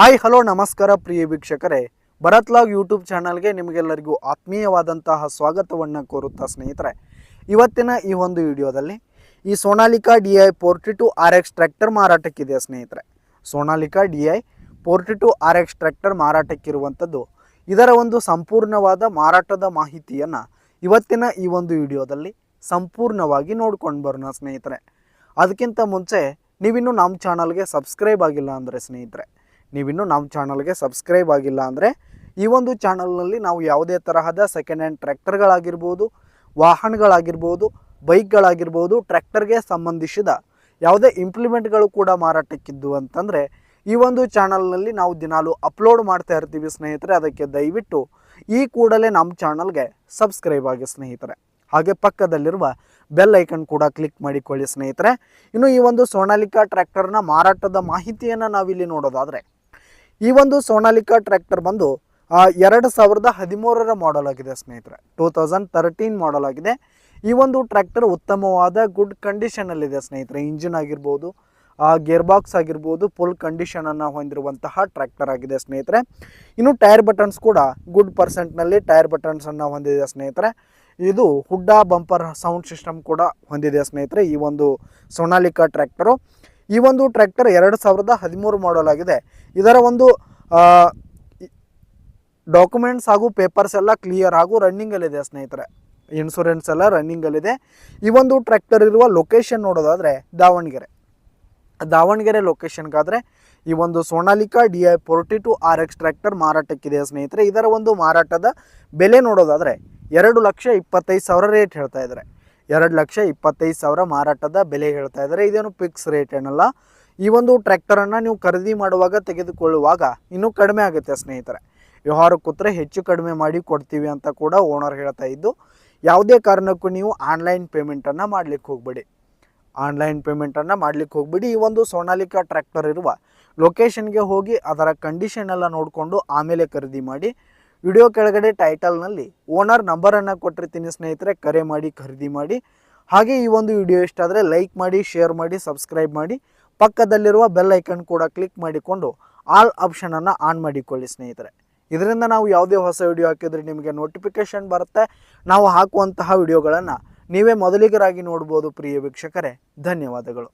Hi, hello, ನಮಸ್ಕಾರ ಪ್ರಿಯ ವೀಕ್ಷಕರೇ. Bharat log YouTube ಚಾನಲ್ಗೆ ನಿಮಗೆಲ್ಲರಿಗೂ ಆತ್ಮೀಯವಾದಂತಹ ಸ್ವಾಗತವನ್ನು ಕೋರುತ್ತಾ ಸ್ನೇಹಿತರೆ. ಇವತ್ತಿನ ಈ ಒಂದು ವಿಡಿಯೋದಲ್ಲಿ ಈ Sonalika D I forty two R X tractor ಮಾರಾಟಕ್ಕಿದೆ ಸ್ನೇಹಿತರೆ. Sonalika D I forty two R X tractor ಮಾರಾಟಕ್ಕಿರುವಂಥದ್ದು ಇದರ ಒಂದು ಸಂಪೂರ್ಣವಾದ ಮಾರಾಟದ ಮಾಹಿತಿಯನ್ನು ಇವತ್ತಿನ ಈ ಒಂದು ವಿಡಿಯೋದಲ್ಲಿ ಸಂಪೂರ್ಣವಾಗಿ ನೋಡ್ಕೊಂಡು ಬರೋಣ ಸ್ನೇಹಿತರೆ. ಅದಕ್ಕಿಂತ ಮುಂಚೆ ನೀವಿನ್ನೂ ನಮ್ಮ ಚಾನಲ್ಗೆ ಸಬ್ಸ್ಕ್ರೈಬ್ ಆಗಿಲ್ಲ ಅಂದರೆ ಸ್ನೇಹಿತರೆ ನೀವಿನ್ನೂ ನಮ್ಮ ಚಾನಲ್ಗೆ ಸಬ್ಸ್ಕ್ರೈಬ್ ಆಗಿಲ್ಲ ಅಂದರೆ ಈ ಒಂದು ಚಾನಲ್ನಲ್ಲಿ ನಾವು ಯಾವುದೇ ತರಹದ ಸೆಕೆಂಡ್ ಹ್ಯಾಂಡ್ ಟ್ರ್ಯಾಕ್ಟರ್ಗಳಾಗಿರ್ಬೋದು, ವಾಹನಗಳಾಗಿರ್ಬೋದು, ಬೈಕ್ಗಳಾಗಿರ್ಬೋದು, ಟ್ರ್ಯಾಕ್ಟರ್ಗೆ ಸಂಬಂಧಿಸಿದ ಯಾವುದೇ ಇಂಪ್ಲಿಮೆಂಟ್ಗಳು ಕೂಡ ಮಾರಾಟಕ್ಕಿದ್ದು ಅಂತಂದರೆ ಈ ಒಂದು ಚಾನಲ್ನಲ್ಲಿ ನಾವು ದಿನಾಲು ಅಪ್ಲೋಡ್ ಮಾಡ್ತಾ ಇರ್ತೀವಿ ಸ್ನೇಹಿತರೆ, ಅದಕ್ಕೆ ದಯವಿಟ್ಟು ಈ ಕೂಡಲೇ ನಮ್ಮ ಚಾನಲ್ಗೆ ಸಬ್ಸ್ಕ್ರೈಬ್ ಆಗಿ ಸ್ನೇಹಿತರೆ. ಹಾಗೆ ಪಕ್ಕದಲ್ಲಿರುವ ಬೆಲ್ ಐಕನ್ ಕೂಡ ಕ್ಲಿಕ್ ಮಾಡಿಕೊಳ್ಳಿ ಸ್ನೇಹಿತರೆ. ಇನ್ನು ಈ ಒಂದು ಸೋನಾಲಿಕಾ ಟ್ರ್ಯಾಕ್ಟರ್ನ ಮಾರಾಟದ ಮಾಹಿತಿಯನ್ನು ನಾವಿಲ್ಲಿ ನೋಡೋದಾದರೆ ಈ ಒಂದು ಸೋನಾಲಿಕಾ ಟ್ರ್ಯಾಕ್ಟರ್ ಬಂದು ಎರಡು ಸಾವಿರದ ಹದಿಮೂರರ ಮಾಡಲ್ ಆಗಿದೆ ಸ್ನೇಹಿತರೆ. ಟೂ ತೌಸಂಡ್ ತರ್ಟೀನ್ ಮಾಡಲ್ ಆಗಿದೆ. ಈ ಒಂದು ಟ್ರ್ಯಾಕ್ಟರ್ ಉತ್ತಮವಾದ ಗುಡ್ ಕಂಡೀಷನಲ್ಲಿದೆ ಸ್ನೇಹಿತರೆ. ಇಂಜಿನ್ ಆಗಿರ್ಬೋದು ಗೇರ್ ಬಾಕ್ಸ್ ಆಗಿರ್ಬೋದು ಫುಲ್ ಕಂಡೀಷನನ್ನು ಹೊಂದಿರುವಂತಹ ಟ್ರ್ಯಾಕ್ಟರ್ ಆಗಿದೆ ಸ್ನೇಹಿತರೆ. ಇನ್ನು ಟೈರ್ ಬಟನ್ಸ್ ಕೂಡ ಗುಡ್ ಪರ್ಸೆಂಟ್ನಲ್ಲಿ ಟೈರ್ ಬಟನ್ಸನ್ನು ಹೊಂದಿದೆ ಸ್ನೇಹಿತರೆ. ಇದು ಹುಡ್ಡ ಬಂಪರ್ ಸೌಂಡ್ ಸಿಸ್ಟಮ್ ಕೂಡ ಹೊಂದಿದೆ ಸ್ನೇಹಿತರೆ, ಈ ಒಂದು ಸೋನಾಲಿಕಾ ಟ್ರ್ಯಾಕ್ಟರು. ಈ ಒಂದು ಟ್ರ್ಯಾಕ್ಟರ್ ಎರಡು ಸಾವಿರದ ಹದಿಮೂರು ಮಾಡಲ್ ಆಗಿದೆ ಇದರ ಒಂದು ಡಾಕ್ಯುಮೆಂಟ್ಸ್ ಹಾಗೂ ಪೇಪರ್ಸ್ ಎಲ್ಲ ಕ್ಲಿಯರ್ ಹಾಗೂ ರನ್ನಿಂಗಲ್ಲಿದೆ ಸ್ನೇಹಿತರೆ. ಇನ್ಶೂರೆನ್ಸ್ ಎಲ್ಲ ರನ್ನಿಂಗಲ್ಲಿದೆ ಈ ಒಂದು ಟ್ರ್ಯಾಕ್ಟರ್ ಇರುವ ಲೊಕೇಶನ್ ನೋಡೋದಾದರೆ ದಾವಣಗೆರೆ. ದಾವಣಗೆರೆ ಲೊಕೇಶನ್ಗಾದರೆ ಈ ಒಂದು Sonalika D I forty two R X tractor ಮಾರಾಟಕ್ಕಿದೆ ಸ್ನೇಹಿತರೆ. ಇದರ ಒಂದು ಮಾರಾಟದ ಬೆಲೆ ನೋಡೋದಾದರೆ ಎರಡು ಲಕ್ಷ ಇಪ್ಪತ್ತೈದು ಸಾವಿರ ರೇಟ್ ಹೇಳ್ತಾ ಇದ್ದಾರೆ. ಎರಡು ಲಕ್ಷ ಇಪ್ಪತ್ತೈದು ಸಾವಿರ ಮಾರಾಟದ ಬೆಲೆ ಹೇಳ್ತಾ ಇದ್ದಾರೆ. ಇದೇನು ಫಿಕ್ಸ್ ರೇಟ್ ಏನಲ್ಲ. ಈ ಒಂದು ಟ್ರ್ಯಾಕ್ಟರನ್ನು ನೀವು ಖರೀದಿ ಮಾಡುವಾಗ ತೆಗೆದುಕೊಳ್ಳುವಾಗ ಇನ್ನೂ ಕಡಿಮೆ ಆಗುತ್ತೆ ಸ್ನೇಹಿತರೆ. ವ್ಯವಹಾರ ಕೂತ್ರೆ ಹೆಚ್ಚು ಕಡಿಮೆ ಮಾಡಿ ಕೊಡ್ತೀವಿ ಅಂತ ಕೂಡ ಓನರ್ ಹೇಳ್ತಾ ಇದ್ದು, ಯಾವುದೇ ಕಾರಣಕ್ಕೂ ನೀವು ಆನ್ಲೈನ್ ಪೇಮೆಂಟನ್ನು ಮಾಡಲಿಕ್ಕೆ ಹೋಗಬೇಡಿ. ಆನ್ಲೈನ್ ಪೇಮೆಂಟನ್ನು ಮಾಡಲಿಕ್ಕೆ ಹೋಗ್ಬಿಡಿ. ಈ ಒಂದು ಸೋನಾಲಿಕಾ ಟ್ರ್ಯಾಕ್ಟರ್ ಇರುವ ಲೊಕೇಶನ್ಗೆ ಹೋಗಿ ಅದರ ಕಂಡೀಷನ್ ಎಲ್ಲ ನೋಡಿಕೊಂಡು ಆಮೇಲೆ ಖರೀದಿ ಮಾಡಿ ವಿಡಿಯೋ ಕೆಳಗಡೆ ಟೈಟಲ್ನಲ್ಲಿ ಓನರ್ ನಂಬರನ್ನು ಕೊಟ್ಟಿರ್ತೀನಿ ಸ್ನೇಹಿತರೆ, ಕರೆ ಮಾಡಿ, ಖರೀದಿ ಮಾಡಿ. ಹಾಗೆ ಈ ಒಂದು ವಿಡಿಯೋ ಇಷ್ಟ ಆದರೆ ಲೈಕ್ ಮಾಡಿ ಶೇರ್ ಮಾಡಿ ಸಬ್ಸ್ಕ್ರೈಬ್ ಮಾಡಿ. ಪಕ್ಕದಲ್ಲಿರುವ ಬೆಲ್ ಐಕನ್ ಕೂಡ ಕ್ಲಿಕ್ ಮಾಡಿಕೊಂಡು ಆಲ್ ಆಪ್ಷನನ್ನು ಆನ್ ಮಾಡಿಕೊಳ್ಳಿ ಸ್ನೇಹಿತರೆ. ಇದರಿಂದ ನಾವು ಯಾವುದೇ ಹೊಸ ವಿಡಿಯೋ ಹಾಕಿದರೆ ನಿಮಗೆ ನೋಟಿಫಿಕೇಷನ್ ಬರುತ್ತೆ. ನಾವು ಹಾಕುವಂತಹ ವಿಡಿಯೋಗಳನ್ನು ನೀವೇ ಮೊದಲಿಗರಾಗಿ ನೋಡ್ಬೋದು, ಪ್ರಿಯ ವೀಕ್ಷಕರೇ. ಧನ್ಯವಾದಗಳು.